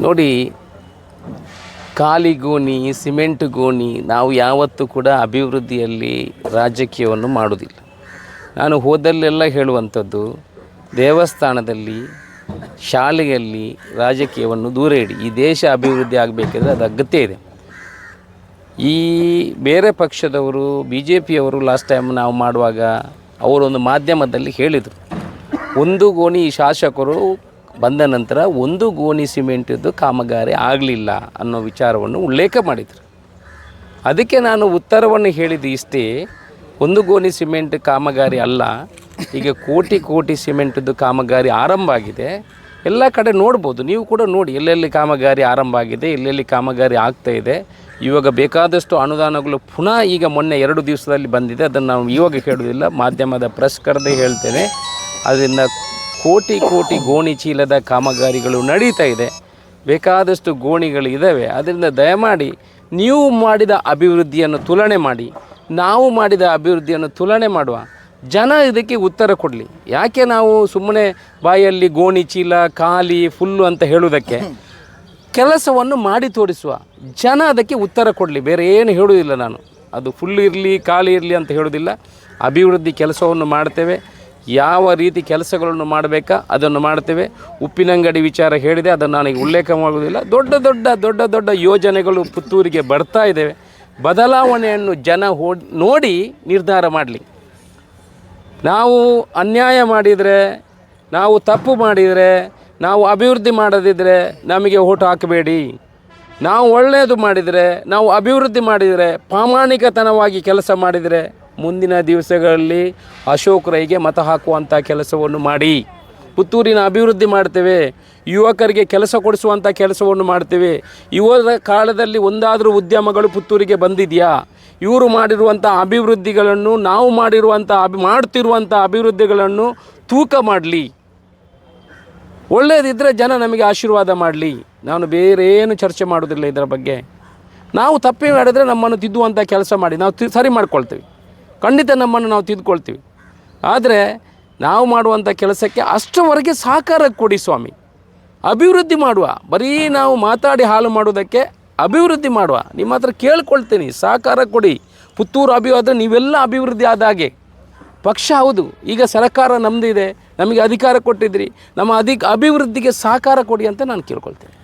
ನೋಡಿ, ಖಾಲಿ ಗೋಣಿ, ಸಿಮೆಂಟ್ ಗೋಣಿ, ನಾವು ಯಾವತ್ತೂ ಕೂಡ ಅಭಿವೃದ್ಧಿಯಲ್ಲಿ ರಾಜಕೀಯವನ್ನು ಮಾಡುವುದಿಲ್ಲ. ನಾನು ಹೋದಲ್ಲೆಲ್ಲ ಹೇಳುವಂಥದ್ದು, ದೇವಸ್ಥಾನದಲ್ಲಿ, ಶಾಲೆಯಲ್ಲಿ ರಾಜಕೀಯವನ್ನು ದೂರ ಇಡಿ. ಈ ದೇಶ ಅಭಿವೃದ್ಧಿ ಆಗಬೇಕಂದ್ರೆ ಅದು ಅಗತ್ಯ ಇದೆ. ಈ ಬೇರೆ ಪಕ್ಷದವರು ಬಿ ಜೆ ಪಿಯವರು ಲಾಸ್ಟ್ ಟೈಮ್ ನಾವು ಮಾಡುವಾಗ ಅವರೊಂದು ಮಾಧ್ಯಮದಲ್ಲಿ ಹೇಳಿದರು. ಒಂದು ಗೋಣಿ ಶಾಸಕರು ಬಂದ ನಂತರ ಒಂದು ಗೋಣಿ ಸಿಮೆಂಟಿದ್ದು ಕಾಮಗಾರಿ ಆಗಲಿಲ್ಲ ಅನ್ನೋ ವಿಚಾರವನ್ನು ಉಲ್ಲೇಖ ಮಾಡಿದರು. ಅದಕ್ಕೆ ನಾನು ಉತ್ತರವನ್ನು ಹೇಳಿದ ಇಷ್ಟೇ, ಒಂದು ಗೋಣಿ ಸಿಮೆಂಟ್ ಕಾಮಗಾರಿ ಅಲ್ಲ, ಈಗ ಕೋಟಿ ಕೋಟಿ ಸಿಮೆಂಟದ್ದು ಕಾಮಗಾರಿ ಆರಂಭ ಆಗಿದೆ. ಎಲ್ಲ ಕಡೆ ನೋಡ್ಬೋದು, ನೀವು ಕೂಡ ನೋಡಿ ಎಲ್ಲೆಲ್ಲಿ ಕಾಮಗಾರಿ ಆರಂಭ ಆಗಿದೆ, ಎಲ್ಲೆಲ್ಲಿ ಕಾಮಗಾರಿ ಆಗ್ತಾ ಇದೆ. ಇವಾಗ ಬೇಕಾದಷ್ಟು ಅನುದಾನಗಳು ಪುನಃ ಈಗ ಮೊನ್ನೆ ಎರಡು ದಿವಸದಲ್ಲಿ ಬಂದಿದೆ. ಅದನ್ನು ನಾವು ಇವಾಗ ಹೇಳೋದಿಲ್ಲ ಮಾಧ್ಯಮದ ಪ್ರೆಸ್ ಹೇಳ್ತೇನೆ. ಅದರಿಂದ ಕೋಟಿ ಕೋಟಿ ಗೋಣಿ ಚೀಲದ ಕಾಮಗಾರಿಗಳು ನಡೀತಾ ಇದೆ. ಬೇಕಾದಷ್ಟು ಗೋಣಿಗಳು ಇದ್ದಾವೆ ಅದರಿಂದ ದಯಮಾಡಿ ನೀವು ಮಾಡಿದ ಅಭಿವೃದ್ಧಿಯನ್ನು ತುಲನೆ ಮಾಡಿ. ನಾವು ಮಾಡಿದ ಅಭಿವೃದ್ಧಿಯನ್ನು ತುಲನೆ ಮಾಡುವ. ಜನ ಇದಕ್ಕೆ ಉತ್ತರ ಕೊಡಲಿ. ಯಾಕೆ ನಾವು ಸುಮ್ಮನೆ ಬಾಯಲ್ಲಿ ಗೋಣಿ ಚೀಲ, ಖಾಲಿ, ಫುಲ್ಲು ಅಂತ ಹೇಳುವುದಕ್ಕೆ? ಕೆಲಸವನ್ನು ಮಾಡಿ ತೋರಿಸುವ. ಜನ ಅದಕ್ಕೆ ಉತ್ತರ ಕೊಡಲಿ. ಬೇರೆ ಏನು ಹೇಳುವುದಿಲ್ಲ ನಾನು. ಅದು ಫುಲ್ ಇರಲಿ, ಖಾಲಿ ಇರಲಿ ಅಂತ ಹೇಳೋದಿಲ್ಲ ಅಭಿವೃದ್ಧಿ ಕೆಲಸವನ್ನು ಮಾಡ್ತೇವೆ ಯಾವ ರೀತಿ ಕೆಲಸಗಳನ್ನು ಮಾಡಬೇಕಾ? ಅದನ್ನು ಮಾಡ್ತೇವೆ ಉಪ್ಪಿನಂಗಡಿ ವಿಚಾರ ಹೇಳಿದೆ. ಅದನ್ನು ನನಗೆ ಉಲ್ಲೇಖ ಮಾಡುವುದಿಲ್ಲ. ದೊಡ್ಡ ದೊಡ್ಡ ದೊಡ್ಡ ದೊಡ್ಡ ಯೋಜನೆಗಳು ಪುತ್ತೂರಿಗೆ ಬರ್ತಾ ಇದ್ದೇವೆ. ಬದಲಾವಣೆಯನ್ನು ಜನ ಹೋ, ನೋಡಿ ನಿರ್ಧಾರ ಮಾಡಲಿ. ನಾವು ಅನ್ಯಾಯ ಮಾಡಿದರೆ, ನಾವು ತಪ್ಪು ಮಾಡಿದರೆ, ನಾವು ಅಭಿವೃದ್ಧಿ ಮಾಡದಿದ್ದರೆ ನಮಗೆ ಓಟು ಹಾಕಬೇಡಿ. ನಾವು ಒಳ್ಳೆಯದು ಮಾಡಿದರೆ, ನಾವು ಅಭಿವೃದ್ಧಿ ಮಾಡಿದರೆ, ಪ್ರಾಮಾಣಿಕತನವಾಗಿ ಕೆಲಸ ಮಾಡಿದರೆ ಮುಂದಿನ ದಿವಸಗಳಲ್ಲಿ ಅಶೋಕ್ ರೈಗೆ ಮತ ಹಾಕುವಂಥ ಕೆಲಸವನ್ನು ಮಾಡಿ. ಪುತ್ತೂರಿನ ಅಭಿವೃದ್ಧಿ ಮಾಡ್ತೇವೆ. ಯುವಕರಿಗೆ ಕೆಲಸ ಕೊಡಿಸುವಂಥ ಕೆಲಸವನ್ನು ಮಾಡ್ತೇವೆ. ಇವರ ಕಾಲದಲ್ಲಿ ಒಂದಾದರೂ ಉದ್ಯಮಗಳು ಪುತ್ತೂರಿಗೆ ಬಂದಿದೆಯಾ? ಇವರು ಮಾಡಿರುವಂಥ ಅಭಿವೃದ್ಧಿಗಳನ್ನು ನಾವು ಮಾಡಿರುವಂಥ ಅಭಿ ಮಾಡ್ತಿರುವಂಥ ಅಭಿವೃದ್ಧಿಗಳನ್ನು ತೂಕ ಮಾಡಲಿ. ಒಳ್ಳೆಯದಿದ್ದರೆ ಜನ ನಮಗೆ ಆಶೀರ್ವಾದ ಮಾಡಲಿ. ನಾನು ಬೇರೇನು ಚರ್ಚೆ ಮಾಡೋದಿಲ್ಲ ಇದರ ಬಗ್ಗೆ. ನಾವು ತಪ್ಪೇ ಮಾಡಿದರೆ ನಮ್ಮನ್ನು ತಿದ್ದುವಂಥ ಕೆಲಸ ಮಾಡಿ. ನಾವು ಸರಿ ಮಾಡ್ಕೊಳ್ತೀವಿ. ಖಂಡಿತ ನಮ್ಮನ್ನು ನಾವು ತಿದ್ಕೊಳ್ತೀವಿ. ಆದರೆ ನಾವು ಮಾಡುವಂಥ ಕೆಲಸಕ್ಕೆ ಅಷ್ಟರವರೆಗೆ ಸಹಕಾರ ಕೊಡಿ ಸ್ವಾಮಿ. ಅಭಿವೃದ್ಧಿ ಮಾಡುವ, ಬರೀ ನಾವು ಮಾತಾಡಿ ಹಾಳು ಮಾಡೋದಕ್ಕೆ ಅಭಿವೃದ್ಧಿ ಮಾಡುವ. ನಿಮ್ಮ ಹತ್ರ ಕೇಳ್ಕೊಳ್ತೀನಿ, ಸಹಕಾರ ಕೊಡಿ. ಪುತ್ತೂರು ಅಭಿ ನೀವೆಲ್ಲ ಅಭಿವೃದ್ಧಿ ಆದ ಹಾಗೆ. ಪಕ್ಷ ಹೌದು, ಈಗ ಸರ್ಕಾರ ನಮ್ಮದಿದೆ ನಮಗೆ ಅಧಿಕಾರ ಕೊಟ್ಟಿದ್ರಿ. ನಮ್ಮ ಅಧಿಕ ಅಭಿವೃದ್ಧಿಗೆ ಸಹಕಾರ ಕೊಡಿ ಅಂತ ನಾನು ಕೇಳ್ಕೊಳ್ತೇನೆ.